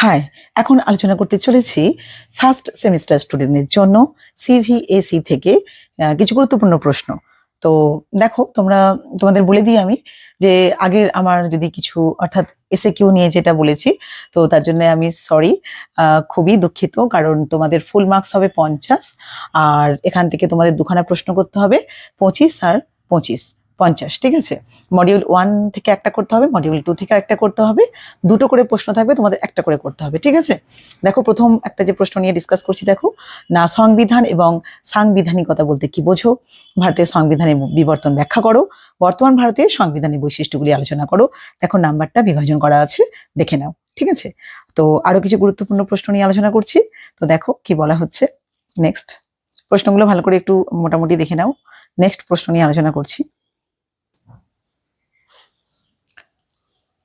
হ্যাঁ এখন আলোচনা করতে চলেছি ফার্স্ট সেমিস্টার স্টুডেন্টদের জন্য সিভিএসি থেকে কিছু গুরুত্বপূর্ণ প্রশ্ন। তো দেখো, তোমরা, তোমাদের বলে দিই আমি যে আগের আমার যদি কিছু, অর্থাৎ এসে কিউ নিয়ে যেটা বলেছি, তো তার জন্য আমি সরি খুবই দুঃখিত কারণ তোমাদের ফুল মার্কস হবে পঞ্চাশ, আর এখান থেকে তোমাদের দুখানা প্রশ্ন করতে হবে, পঁচিশ আর পঁচিশ। পঞ্চাশ, ঠিক আছে? মডিউল ওয়ান থেকে একটা করতে হবে মডিউল টু থেকে একটা করতে হবে, দুটো করে প্রশ্ন থাকবে, তোমাদের একটা করে করতে হবে, ঠিক আছে? দেখো, প্রথম একটা যে প্রশ্ন নিয়ে ডিসকাস করছি, দেখো, না সংবিধান এবং সাংবিধানিকতা বলতে কি বোঝো? ভারতের সংবিধানের বিবর্তন ব্যাখ্যা করো, বর্তমান ভারতের সংবিধানের বৈশিষ্ট্যগুলি আলোচনা করো, দেখো নাম্বারটা বিভাজন করা আছে, দেখে নাও, ঠিক আছে? তো আরও কিছু গুরুত্বপূর্ণ প্রশ্ন নিয়ে আলোচনা করছি, তো দেখো কি বলা হচ্ছে? নেক্সট প্রশ্নগুলো ভালো করে একটু মোটামুটি দেখে নাও নেক্সট প্রশ্ন নিয়ে আলোচনা করছি।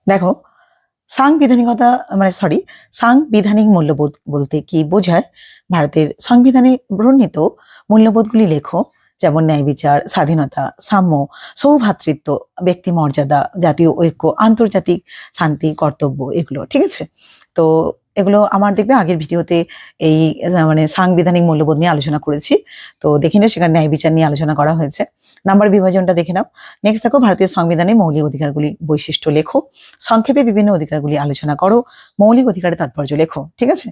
দেখো, সাংবিধানিকতা মানে সরি সাংবিধানিক মূল্যবোধ বলতে কি বোঝায়? ভারতের সংবিধানে বর্ণিত মূল্যবোধগুলি লেখো, যেমন ন্যায় বিচার, স্বাধীনতা, সাম্য, সৌভাতৃত্ব, ব্যক্তি মর্যাদা, জাতীয় ঐক্য, আন্তর্জাতিক শান্তি, কর্তব্য, এগুলো, ঠিক আছে? তো এগুলো আমার দেখবে আগের ভিডিওতে এই মানে সাংবিধানিক মূল্যবোধ নিয়ে আলোচনা করেছি। তো দেখে নিও, সেখানে ন্যায় বিচার নিয়ে আলোচনা করা হয়েছে। নাম্বার বিভাজনটা দেখে নাও। নেক্সট দেখো, ভারতীয় সংবিধানে মৌলিক অধিকারগুলি বৈশিষ্ট্য লেখো। সংক্ষেপে বিভিন্ন অধিকারগুলি আলোচনা করো। মৌলিক অধিকারের তাৎপর্য লেখো, ঠিক আছে?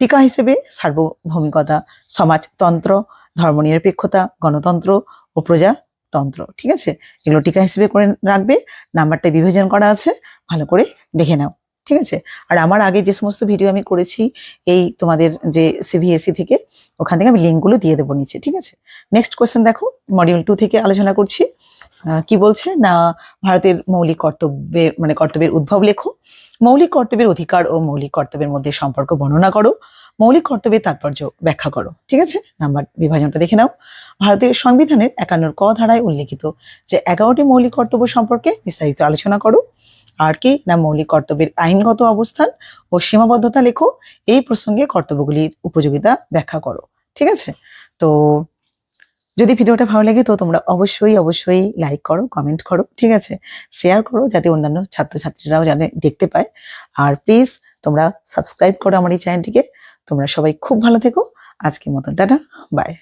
টিকা হিসেবে সার্বভৌমিকতা, সমাজতন্ত্র, ধর্মনিরপেক্ষতা, গণতন্ত্র ও প্রজাতন্ত্র, ঠিক আছে? এগুলো টিকা হিসেবে করে রাখবে। নাম্বারটা বিভাজন করা আছে। ভালো করে দেখে নাও। ঠিক আছে? আর আমার আগে যে সমস্ত ভিডিও আমি করেছি, এই তোমাদের যে সিভিএসসি থেকে, ওখান থেকে আমি লিঙ্কগুলো দিয়ে দেবো নিচে, ঠিক আছে? নেক্সট কোয়েশ্চেন দেখো মডিউল টু থেকে আলোচনা করছি। কি বলছে? না, ভারতের মৌলিক কর্তব্যের মানে কর্তব্যের উদ্ভব লেখো। মৌলিক কর্তব্যের অধিকার ও মৌলিক কর্তব্যের মধ্যে সম্পর্ক বর্ণনা করো। মৌলিক কর্তব্যের তাৎপর্য ব্যাখ্যা করো, ঠিক আছে? নাম্বার বিভাজনটা দেখে নাও। ভারতের সংবিধানের একান্নর ক ধারায় উল্লেখিত যে এগারোটি মৌলিক কর্তব্য সম্পর্কে বিস্তারিত আলোচনা করো। আর কি না মৌলিক কর্তব্যের আইনগত অবস্থান ও সীমাবদ্ধতা লেখো। এই প্রসঙ্গে কর্তব্যগুলির উপযোগিতা ব্যাখ্যা করো। ঠিক আছে? তো যদি ভিডিওটা ভালো লাগে তো তোমরা অবশ্যই অবশ্যই লাইক করো কমেন্ট করো, ঠিক আছে? শেয়ার করো যাতে অন্যান্য ছাত্রছাত্রীরাও জানে, দেখতে পায়। আর প্লিজ তোমরা সাবস্ক্রাইব করো আমার এই চ্যানেলটিকে তোমরা সবাই খুব ভালো থেকো। আজকের মতন, টাটা বাই